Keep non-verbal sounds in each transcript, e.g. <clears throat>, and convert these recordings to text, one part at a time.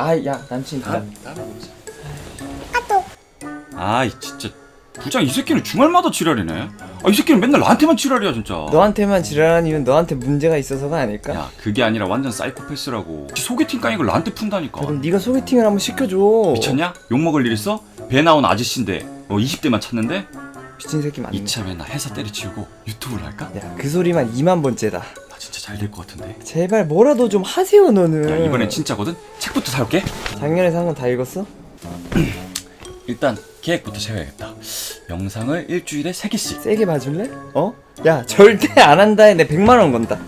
아야 남친. 다 아이 진짜. 부장 이 새끼는 주말마다 지랄이네. 아이 새끼는 맨날 나한테만 지랄이야 진짜. 너한테만 지랄하니면 너한테 문제가 있어서가 아닐까? 야 그게 아니라 완전 사이코패스라고. 지 소개팅 까인 걸 나한테 푼다니까. 그럼 네가 소개팅을 한번 시켜줘. 미쳤냐? 욕 먹을 일 있어? 배 나온 아저씨인데 어 20대만 찾는데? 미친 새끼 맞네. 이참에 나 회사 때려치우고 유튜브를 할까? 야그 소리만 2만 번째다. 나 진짜 잘 될 것 같은데 제발 뭐라도 좀 하세요 너는 야 이번엔 진짜거든? 책부터 사올게 작년에 산 건 다 읽었어? <clears throat> 일단 계획부터 세워야겠다 영상을 일주일에 3개씩 세게 봐줄래? 어? 야 절대 안 한다에 내 100만 원 건다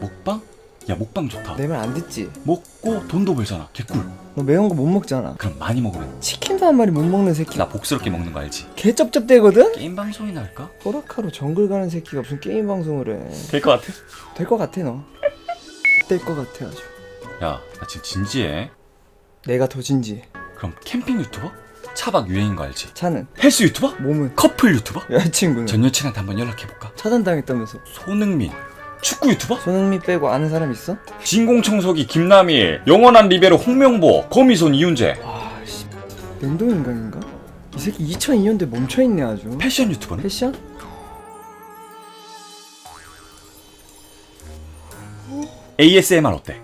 먹방? 야 먹방 좋다 내말안 듣지? 먹고 돈도 벌잖아 개꿀 너 매운 거 못 먹잖아 그럼 많이 먹으면 치킨도 한 마리 못 먹는 새끼 나 복스럽게 먹는 거 알지? 개 쩝쩝대거든? 게임 방송이나 할까? 호락하로 정글 가는 새끼가 무슨 게임 방송을 될것 같아 해될 것 같아 너 될 것 같아 아주 야나 지금 진지해 내가 더 진지해 그럼 캠핑 유튜버? 차박 유행인 거 알지? 차는 헬스 유튜버? 몸은 커플 유튜버? 여자친구는 전 여친한테 한번 연락해볼까? 차단당했다면서 손흥민 축구 유튜버? 손흥민 빼고 아는 사람 있어? 진공청소기 김남일 영원한 리베로 홍명보 거미손 이윤재 아씨 냉동인간인가? 이 새끼 2002년도에 멈춰있네 아주 패션 유튜버는? 패션? ASMR 어때?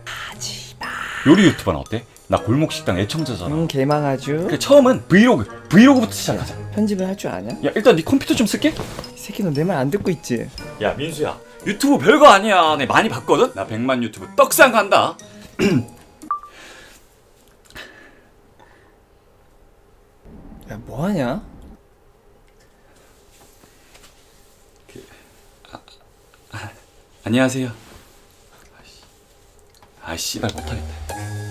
요리 유튜버는 어때? 나 골목 식당 애청자잖아 응 개망아주 그래 처음은 브이로그 브이로그부터 시작하자 편집을 할 줄 아냐? 야 일단 네 컴퓨터 좀 쓸게 이 새끼 너 내 말 안 듣고 있지? 야 민수야 유튜브 별거 아니야. 내 많이 봤거든? 나 100만 유튜브 떡상 간다. <clears throat> 야 뭐 하냐? 안녕하세요. 아 씨발 못하겠다